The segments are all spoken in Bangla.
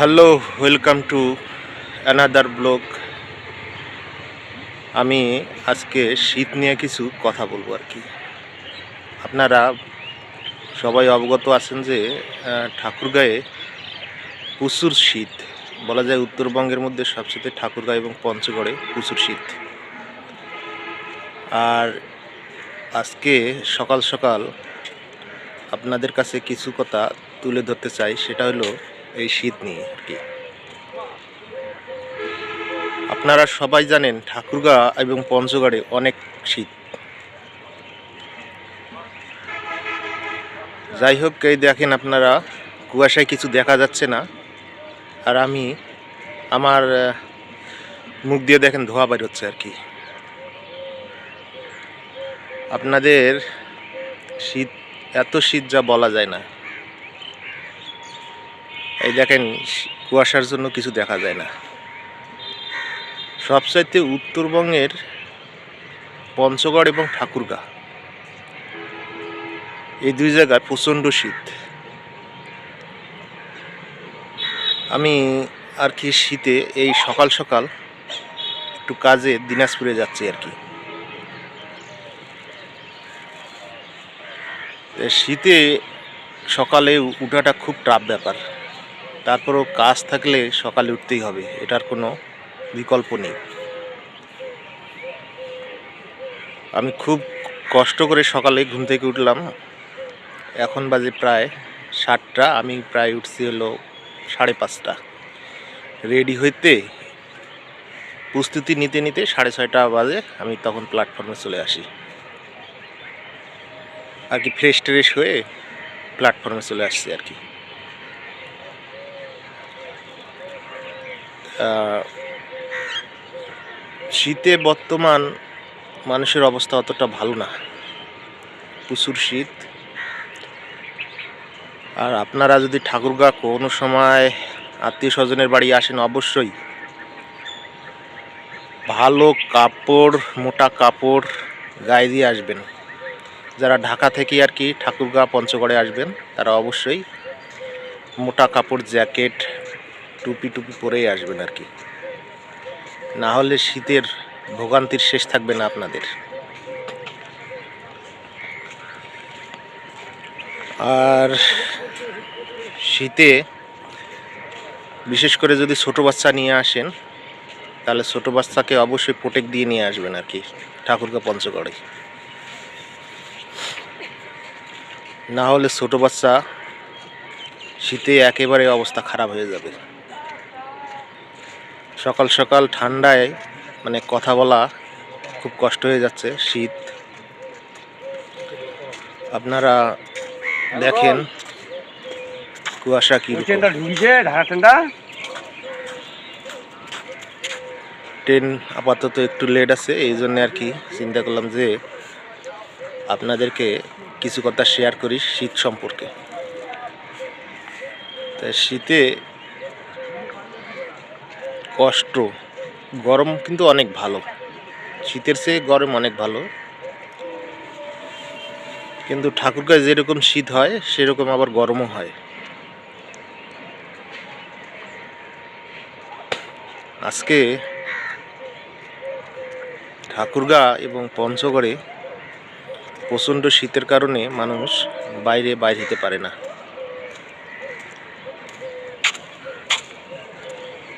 Hello welcome to another vlog আমি আজকে শীত নিয়ে কিছু কথা বলব আর কি। আপনারা সবাই অবগত আছেন যে ঠাকুরগাঁয়ে প্রচুর শীত। বলা যায় উত্তরবঙ্গের মধ্যে সবচেয়ে ঠাকুরগাঁও এবং পঞ্চগড়ে প্রচুর শীত। আর আজকে সকাল সকাল আপনাদের কাছে কিছু কথা তুলে ধরতে চাই, সেটা হলো এই শীত নিয়ে আর কি। আপনারা সবাই জানেন ঠাকুরগাঁ এবং পঞ্চগড়ে অনেক শীত। যাই হোক, এই দেখেন আপনারা, কুয়াশায় কিছু দেখা যাচ্ছে না। আর আমি আমার মুখ দিয়ে দেখেন ধোয়া বের হচ্ছে আর কি। আপনাদের শীত, এত শীত যা বলা যায় না। এই দেখেন, কুয়াশার জন্য কিছু দেখা যায় না। সবচাইতে উত্তরবঙ্গের পঞ্চগড় এবং ঠাকুরগাঁ। এই দুই জায়গায় প্রচণ্ড শীত। আমি আর কি শীতে এই সকাল সকাল একটু কাজে দিনাজপুরে যাচ্ছি আর কি। শীতে সকালে উঠাটা খুব টাফ ব্যাপার। তারপরও কাজ থাকলে সকালে উঠতেই হবে, এটার কোনো বিকল্প নেই। আমি খুব কষ্ট করে সকালে ঘুম থেকে উঠলাম। এখন বাজে প্রায় সাতটা, আমি প্রায় উঠছি হলো সাড়ে পাঁচটা। রেডি হইতে, প্রস্তুতি নিতে নিতে সাড়ে ছয়টা বাজে, আমি তখন প্ল্যাটফর্মে চলে আসি। আর কি ফ্রেশ ট্রেশ হয়ে প্ল্যাটফর্মে চলে আসছি আর কি। শীতে বর্তমান মানুষের অবস্থা অতটা ভালো না। প্রচুর শীত। আর আপনারা যদি ঠাকুরগা কোনো সময় আত্মীয় স্বজনের বাড়ি আসেন, অবশ্যই ভালো কাপড়, মোটা কাপড় গায়ে দিয়ে আসবেন। যারা ঢাকা থেকে আর কি ঠাকুরগা পঞ্চগড়ে আসবেন, তারা অবশ্যই মোটা কাপড়, জ্যাকেট টুপি টুপি পরেই আসবেন আর কি। না হলে শীতের ভোগান্তির শেষ থাকবে না আপনাদের। আর শীতে বিশেষ করে যদি ছোট বাচ্চা নিয়ে আসেন, তাহলে ছোট বাচ্চাকে অবশ্যই প্রোটেক দিয়ে নিয়ে আসবেন আর কি ঠাকুরগা পঞ্চগড়ে। না হলে ছোট বাচ্চা শীতে একেবারে অবস্থা খারাপ হয়ে যাবে। সকাল সকাল ঠান্ডায় মানে কথা বলা খুব কষ্ট হয়ে যাচ্ছে শীত। আপনারা দেখেন কুয়াশা কি ট্রেন আপাতত একটু লেট আছে এই জন্য আর কি চিন্তা করলাম যে আপনাদেরকে কিছু কথা শেয়ার করি শীত সম্পর্কে। তা শীতে কষ্ট গরম কিন্তু অনেক ভালো। শীতের চেয়ে গরম অনেক ভালো। কিন্তু ঠাকুরগাঁয় যেরকম শীত হয়, সেরকম আবার গরমও হয়। আজকে ঠাকুরগাঁ এবং পঞ্চগড়ে প্রচণ্ড শীতের কারণে মানুষ বাইরে বাইর হতে পারে না।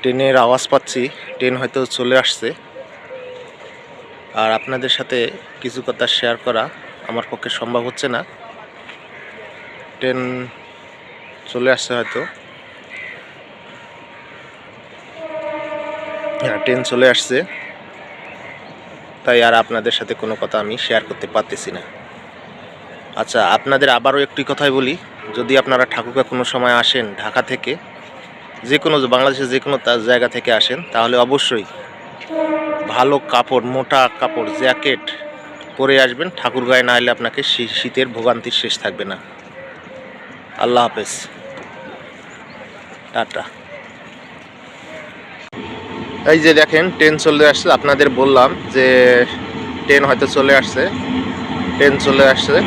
ট্রেনের আওয়াজ পাচ্ছি, ট্রেন হয়তো চলে আসছে। আর আপনাদের সাথে কিছু কথা শেয়ার করা আমার পক্ষে সম্ভব হচ্ছে না। ট্রেন চলে আসছে হয়তো। হ্যাঁ ট্রেন চলে আসছে। তাই আর আপনাদের সাথে কোনো কথা আমি শেয়ার করতে পারতেছি না। আচ্ছা আপনাদের আবারও একটি কথাই বলি। যদি আপনারা ঠাকুরকা কোনো সময় আসেন ঢাকা থেকে যে কোনো বাংলাদেশের যে কোনো জায়গা থেকে আসেন, তাহলে অবশ্যই ভালো কাপড়, মোটা কাপড়, জ্যাকেট পরে আসবেন। ঠাকুরগাঁয়ে না এলে আপনাকে শীতের ভোগান্তির শেষ থাকবে না। আল্লাহ হাফেজ। টাটা। এই যে দেখেন, ট্রেন চলে আসছে। আপনাদের বললাম যে, ট্রেন হয়তো চলে আসছে। ট্রেন চলে আসছে।